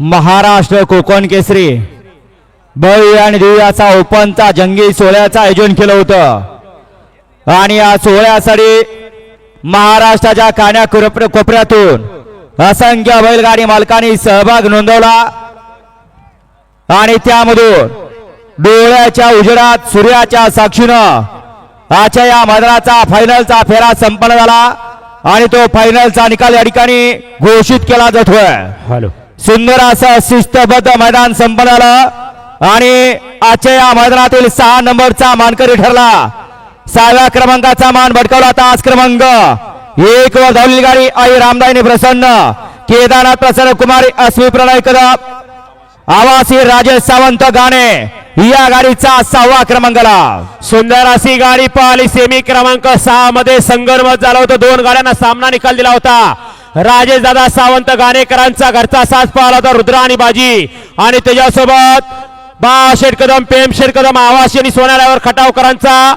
महाराष्ट्र कोकण केसरी. भव्य आणि दिव्याचा ओपनचा जंगी सोहळ्याचं आयोजन केलं होतं. आणि या सोहळ्यासाठी महाराष्ट्राच्या कान्या कोपऱ्यातून असंख्य बैलगाडी मालकांनी सहभाग नोंदवला. आणि त्यामधून डोळ्याच्या उजेडात सूर्याच्या साक्षीनं आजच्या या मदराचा फायनलचा फेरा संपन्न झाला. आणि तो फायनलचा निकाल या ठिकाणी घोषित केला जातोय. हॅलो. सुंदर असं शिस्तबद्ध मैदान संपन्न झालं आणि आजच्या या मैदानातील सहा नंबरचा मानकरी ठरला. सहाव्या क्रमांकाचा मान भटकवला तास क्रमांक. एक वर धावलेली गाडी आई रामदायनी प्रसन्न. केदारनाथ प्रसन्न कुमारी अश्वी प्रणय कदम. आवासी राजेश सावंत गाणे. या गाडीचा सहावा क्रमांकाला. सुंदर अशी गाडी पाहिली. सेमी क्रमांक सहा मध्ये संघर्ष झाला होता. दोन गाड्यांना सामना निकाल दिला होता. राजेश दादा सावंत गाणेकरांचा घरचा साथ पाहला होता रुद्रा आणि बाजी आणि त्याच्यासोबत बाशेट कदम पेम शेट कदम आवासी आणि सोन्यावर खटावकरांचा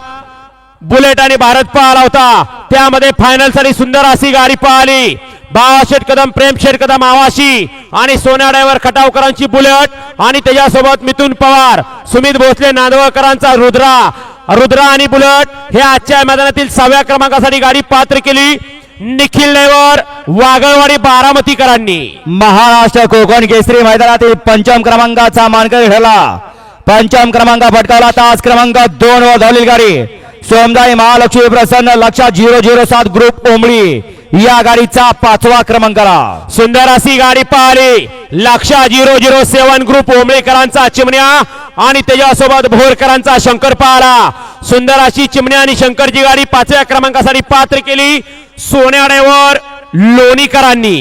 बुलेट आणि भारत पाहला होता. त्यामध्ये फायनलसाठी सुंदर अशी गाडी पळाली बाळाशेठ कदम प्रेम शेठ कदम आवाशी आणि सोन्या ड्रायव्हर खटावकरांची बुलेट आणि त्याच्यासोबत मिथुन पवार सुमित भोसले नांदवळकरांचा रुद्रा. रुद्रा आणि बुलेट हे आजच्या मैदानातील सहाव्या क्रमांकासाठी गाडी पात्र केली. निखिल ड्रायव्हर वागळवाडी बारामतीकरांनी. महाराष्ट्र कोकण केसरी मैदानातील पंचम क्रमांकाचा मानकरी ठरला. पंचम क्रमांक फटकावला तास क्रमांक दोन वर धावलेली गाडी. सोमदाई महालक्ष्मी प्रसन्न लक्षात झिरो झिरो सात ग्रुप ओंबळी या गाडीचा पाचवा क्रमांकाला. सुंदर अशी गाडी पाहिली. Laksha zero zero seven group ओंबळेकरांचा चिमण्या आणि त्याच्यासोबत भोरकरांचा शंकर पाहला. सुंदर अशी चिमण्या आणि शंकरची गाडी पाचव्या क्रमांकासाठी पात्र केली. सोन्या ड्रायव्हर लोणीकरांनी.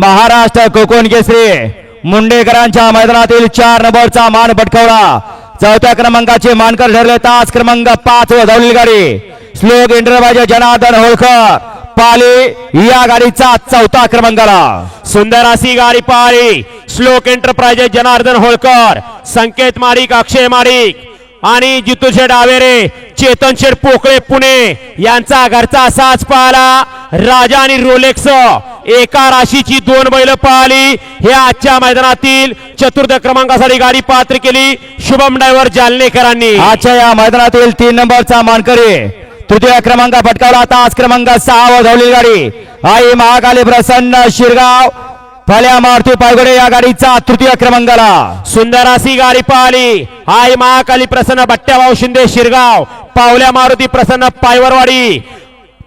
महाराष्ट्र कोकण केसरी मुंडेकरांच्या मैदानातील चार नंबरचा मान पटकावला. चौथ्या क्रमांकाचे मानकर ठरले तास क्रमांक पाच वर धावलेली गाडी. श्लोक इंटरवाजे जनार्दन होळकर. पाली या गाडीचा चौथा क्रमांकाला. सुंदर अशी गाडी पाहिली श्लोक एंटरप्राइजेस जनार्दन होळकर. संकेत माडिक अक्षय माडिक आणि जितू शेठ आवेरे चेतन शेठ पोकळे पुणे यांचा घरचा साज पाहला. राजा आणि रोलेक्स एका राशीची दोन बैल पाहिली. हे आजच्या मैदानातील चतुर्थ क्रमांकासाठी गाडी पात्र केली. शुभम ड्रायव्हर जालनेकरांनी. आजच्या या मैदानातील तीन नंबरचा मानकरी तृतीय क्रमांक पटकावला तास क्रमांक सहा धावलेली गाडी. आई महाकाली प्रसन्न शिरगाव फल्या मारुती पायगुडे या गाडीचा तृतीय क्रमांकाला. सुंदर अशी गाडी पाहिली. हाय महाकाली प्रसन्न बट्ट्याभाऊ शिंदे शिरगाव पावल्या मारुती प्रसन्न पायवरवाडी.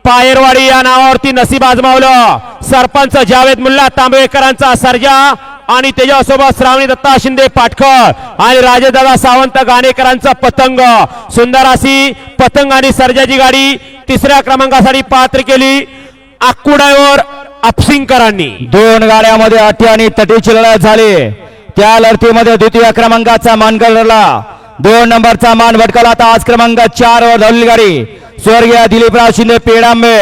पायरवाडी या नावावरती नसीब आजमावलं. सरपंच जावेद मुल्ला तांबेकरांचा सर्जा आणि त्याच्यासोबत श्रावणी दत्ता शिंदे पाटकर आणि राजेदादा सावंत गाणेकरांचा पतंग. सुंदर अशी पतंग आणि सर्जाची गाडी तिसऱ्या क्रमांकासाठी पात्र केली. आकुडावर ड्रायव्हर अपसिंगकरांनी दोन गाड्यामध्ये अटी आणि तटीची लढत झाली. त्या लढतीमध्ये द्वितीय क्रमांकाचा मान ठरला. दोन नंबरचा मान भटकला. आता आज क्रमांक चार वर धावलेली गाडी स्वर्गीय दिलीपराव शिंदे पेडांबे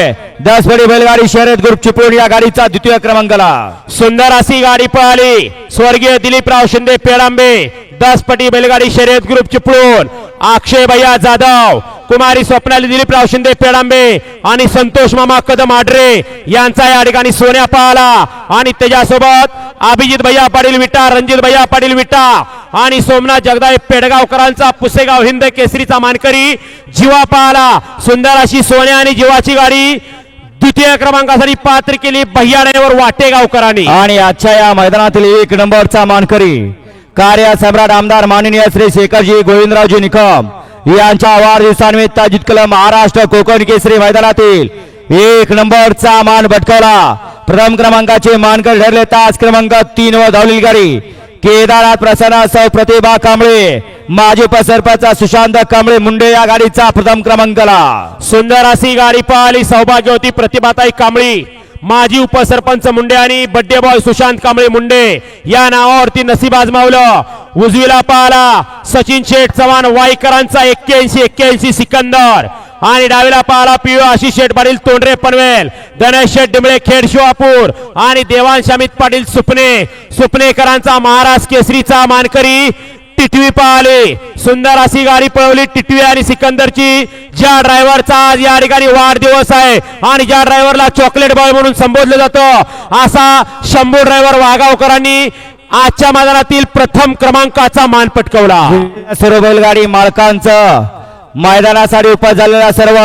दस बैलगाडी शर्यत ग्रुप चिपळूण या गाडीचा द्वितीय क्रमांकाला सुंदर अशी गाडी पळाली. स्वर्गीय दिलीपराव शिंदे पेडांबे दस पटी बैलगाडी शर्यत ग्रुप चिपळूण. अक्षय भैया जाधव कुमारी स्वप्नाली दिलीपराव शिंदे पेडांबे आणि संतोष मामा कदम आडरे यांचा या ठिकाणी सोन्या पाहला आणि त्याच्यासोबत अभिजित भैया पाटील विटा रणजित भैया पाटील विटा आणि सोमनाथ जगदाळे पेडगावकरांचा पुसेगाव हिंद केसरीचा मानकरी जीवा पाहला सुंदर अशी सोन्या आणि जीवाची गाडी द्वितीय क्रमांकासाठी पात्र केली बह्याड्यावर वाटेगावकरांनी. आणि आजच्या या मैदानातील एक नंबरचा मानकरी कार्य सम्राट आमदार माननीय श्री शेखरजी गोविंदरावजी निकम यांच्या वाढदिवसानिमित्त अजित महाराष्ट्र कोकण केसरी मैदानातील एक नंबरचा मान भटकवला. प्रथम क्रमांकाचे मानकर ठरले तास क्रमांक तीन व धावलेली गाडी केदारनाथ प्रसन्न सौ प्रतिभा कांबळे माजी उपसरपंच सुशांत कांबळे मुंडे या गाडीचा प्रथम क्रमांकाला सुंदर अशी गाडी पळाली सौभाग्यवती प्रतिभाताई कांबळी माजी उपसरपंच मुंडे आणि बड्डे बॉय सुशांत कांबळे मुंडे या नावावरती नसीब आजमावलं. उजवीला पाहला सचिन शेठ चव्हाण वाईकरांचा एक्क्याऐंशी एक्क्याऐंशी सिकंदर. आणि डावीला पाहला पिओ आशिष शेठ पाटील तोंडरे पनवेल गणेश शेठ डिमळे खेड शिवापूर आणि देवांश अमित पाटील सुपणे सुपणेकरांचा महाराज केसरीचा मानकरी टिटवी पाहिली. सुंदर अशी गाडी पळवली टिटवी आणि सिकंदरची. ज्या ड्रायव्हरचा आज या ठिकाणी वाढदिवस आहे आणि ज्या ड्रायव्हरला चॉकलेट बॉय म्हणून संबोधलं जातं असा शंभू ड्रायव्हर वाघावकरांनी आजच्या मैदानातील प्रथम क्रमांकाचा मान पटकवला. सर्व बैलगाडी मालकांचं. मैदानासाठी उपस्थित झालेल्या सर्व